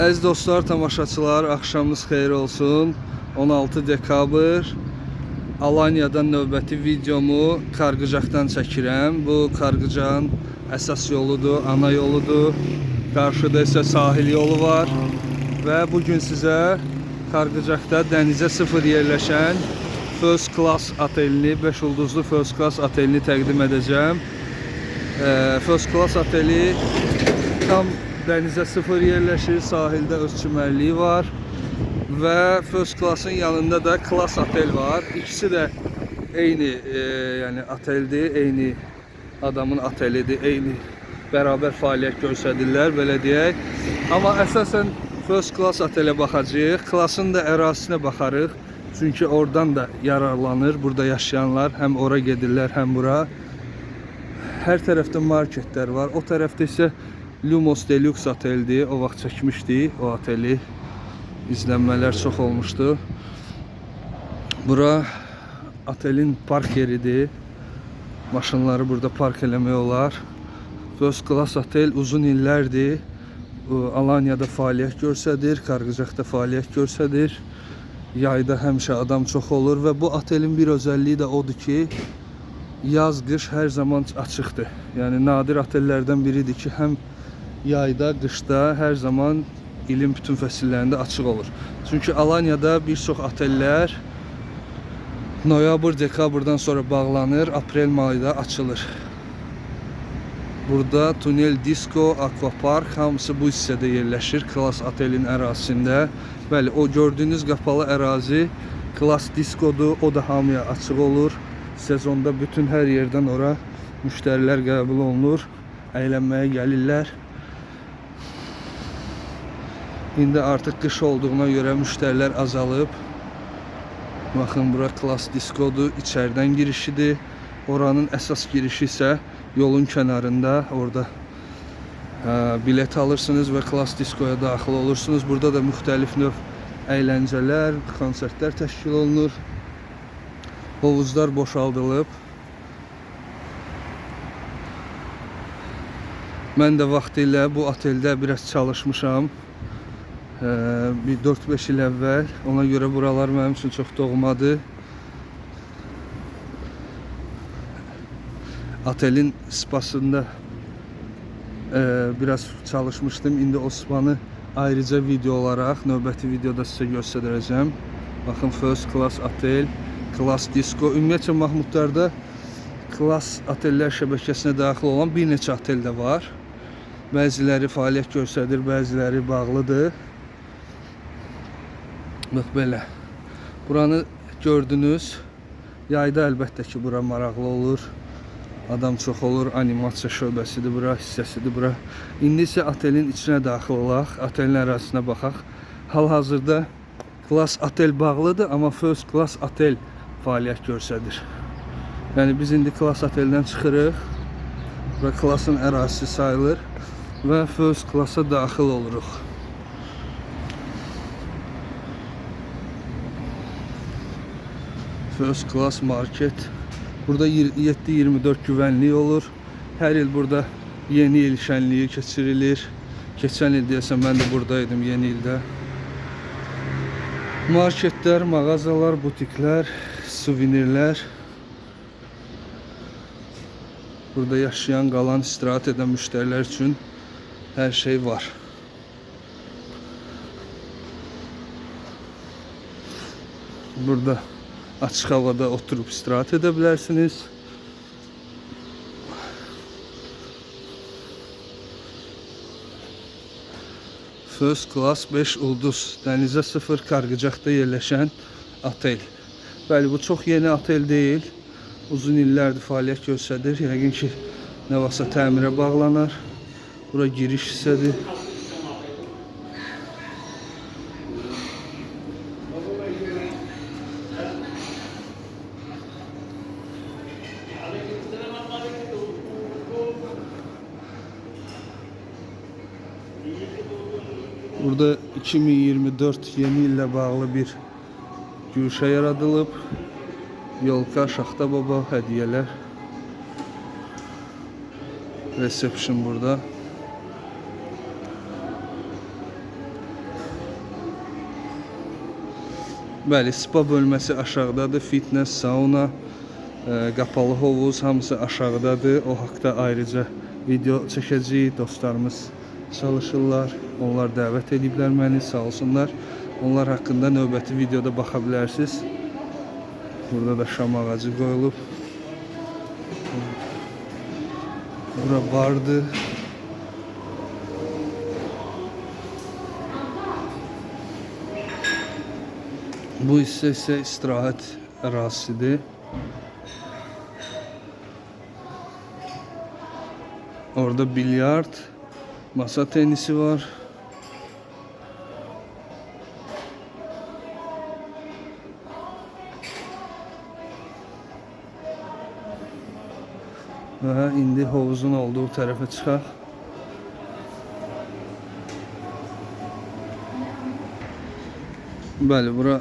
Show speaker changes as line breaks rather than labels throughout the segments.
Əziz dostlar, tamaşaçılar, axşamınız xeyir olsun. 16 dekabr Alanya'dan növbəti videomu Kargıcaqdan çəkirəm. Bu Kargıcağın əsas yoludur, ana yoludur. Qarşıda isə sahil yolu var. Və bu gün sizə Kargıcaqda dənizə sıfır yerləşən First Class otelini, 5 ulduzlu First Class otelini təqdim edəcəm. Ee, First Class oteli tam denize sıfır yerleşir, sahilde öz çimərliyi var ve First Class'ın yanında da Class Otel var. İkisi de eyni e, yani oteldir, eyni adamın otelidir, eyni beraber fəaliyyət göstərirlər, belə deyək. Amma əsasən First Class otelə baxacağıq. Class'ın da ərazisinə baxarıq. Çünki oradan da yararlanır burada yaşayanlar. Həm ora gedirlər, həm bura. Hər tərəfdə marketlər var. O tərəfdə isə Lumos Deluxe oteldir. O vaxt çəkmişdik o oteli. İzlənmələr çox olmuşdu. Bura otelin park yeridir. Maşınları burada park eləmək olar. First Class Otel uzun illərdir Alanya'da fəaliyyət göstərir, Qarğıcaqda fəaliyyət göstərir. Yayda həmişə adam çox olur və bu otelin bir özəlliyi də odur ki, yaz qış hər zaman açıqdır. Yəni nadir otellərdən biridir ki, həm yayda, qışda hər zaman ilin bütün fəsillərində açıq olur. Çünki Alanya'da bir çox otellər noyabr, dekabrdan sonra bağlanır, aprel mayda açılır. Burada Tunel Disco, Aquapark hamısı bu hissədə yerləşir. Klas otelin ərazisində. Bəli, o gördüyünüz qapalı ərazi Klas Discodur. O da hamıya açıq olur. Sezonda bütün hər yerdən ora müştərilər qəbul olunur. Əylənməyə gəlirlər. İndi artıq qış olduğuna görə müştərilər azalıb. Baxın bura Klas Discodur. İçəridən girişidir. Oranın əsas girişi isə yolun kənarında orada ə, bilet alırsınız və Klas Diskoya daxil olursunuz. Burada da müxtəlif növ əyləncələr, konsertlər təşkil olunur. Hovuzlar boşaldılıb. Mən də vaxtilə bu oteldə biraz çalışmışam. Ə, bir 4-5 il əvvəl. Ona görə buralar mənim üçün çox doğmadır. Otelin spasında e, biraz çalışmıştım. İndi o ayrıca video olarak növbəti videoda sizə göstərəcəm. Baxın First Class Otel, Class Disco. Ümumiyyətlə Mahmudlarda Class otellər şəbəkəsinə daxil olan bir neçə otel də var. Bəziləri fəaliyyət göstərir, bəziləri bağlıdır. Bax belə. Buranı gördünüz. Yayda əlbəttə ki, bura maraqlı olur. Adam çox olur, animasiya şöbəsidir bura, hissəsidir bura. İndi isə otelin içinə daxil olaq, otelin ərazisinə baxaq. Hal-hazırda Class Otel bağlıdır, amma First Class Otel fəaliyyət göstərir. Yəni biz indi Class Oteldən çıxırıq. Bura Class'ın ərazisi sayılır və First Class-a daxil oluruq. First Class Market Burada 7-24 güvənlik olur. Hər il burada yeni il şənliyi keçirilir. Keçən il deyəsən mən də buradaydım yeni ildə. Marketlər, mağazalar, butiklər, suvenirlər. Burada yaşayan, qalan, istirahət edən müştərilər üçün hər şey var. Burada açık havada oturup istirahat edebilirsiniz. First Class 5 ulduz dənizə 0 Kargıcaqda yerləşən otel. Bəli, bu çox yeni otel deyil. Uzun illərdir fəaliyyət göstərir. Yəqin ki, nə vaxtsa təmirə bağlanar. Bura giriş hissədir. Burada 2024 yeni illə bağlı bir güşə yaradılıb. Yolka, Şaxta Baba, hədiyyələr. Reception burada. Bəli, spa bölməsi aşağıdadır. Fitness, sauna, e, qapalı hovuz hamısı aşağıdadır. O haqda ayrıca video çəkəcəyik dostlarımız. Çalışırlar. Onlar dəvət ediblər məni, sağ olsunlar. Onlar haqqında növbəti videoda baxa bilərsiniz. Burada da şam ağacı qoyulub. Bura bardır. Bu hissə isə istirahət ərazisidir. Orada bilyard, masa tenisi var. Və indi hovuzun olduğu tərəfə çıxaq. Bəli, bura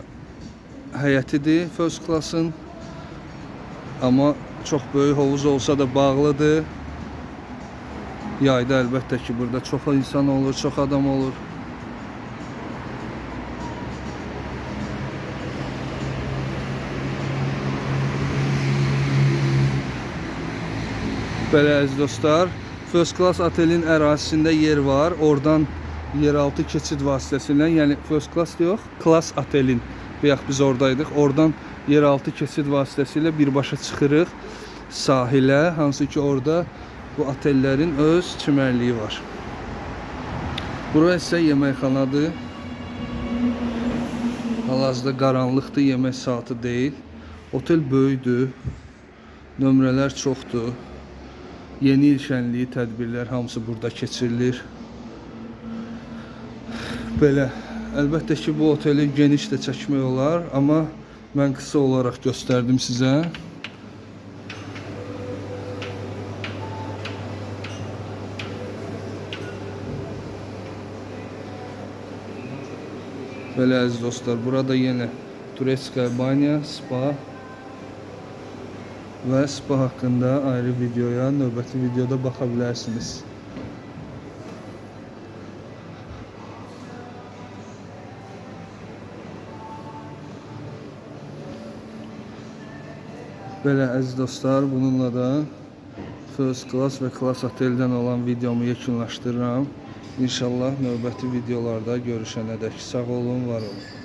həyətidir first classın. Amma çox böyük hovuz olsa da bağlıdır. Yayda əlbəttə ki, burada çox insan olur, çox adam olur. Belə əziz dostlar, First Class otelin ərazisində yer var. Oradan yeraltı keçid vasitəsilə, yəni First Class yox, Class otelin. Bayaq biz oradaydıq. Oradan yeraltı keçid vasitəsilə birbaşa çıxırıq sahilə, hansı ki orada bu otellərin öz çimərliyi var. Bura isə yeməkxanadır. Hal-hazırda qaranlıqdır, yemək saatı deyil. Otel böyükdür. Nömrələr çoxdur. Yeni il şənliyi tədbirlər hamısı burada keçirilir. Belə əlbəttə ki, bu oteli geniş də çəkmək olar, amma mən qısa olaraq göstərdim sizə. Belə əziz dostlar, burada yenə Turetskaya banya, spa və spa haqqında ayrı videoya növbəti videoda baxa bilərsiniz. Belə dostlar, bununla da First Class və Class Oteldən olan videomu yekunlaşdırıram. İnşallah növbəti videolarda görüşənədək sağ olun, var olun.